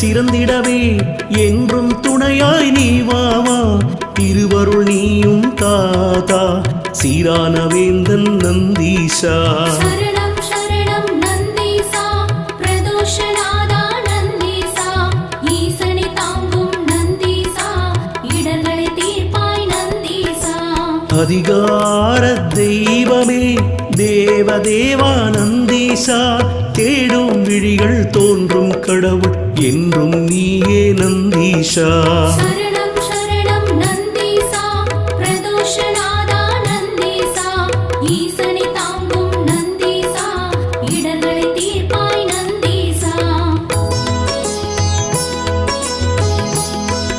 சிறந்திடவே. என்றும் துணையாய் நீ வாவா திருவருள் நீயும் தாதா. சீரான வேந்தன் நந்தீஷா அதிகார தெய்வமே தேவ தேவானந்தீசா தேடும் விழிகள் தோன்றும் கடவுள் என்றும் நீயே நந்தீஷா ஈசன்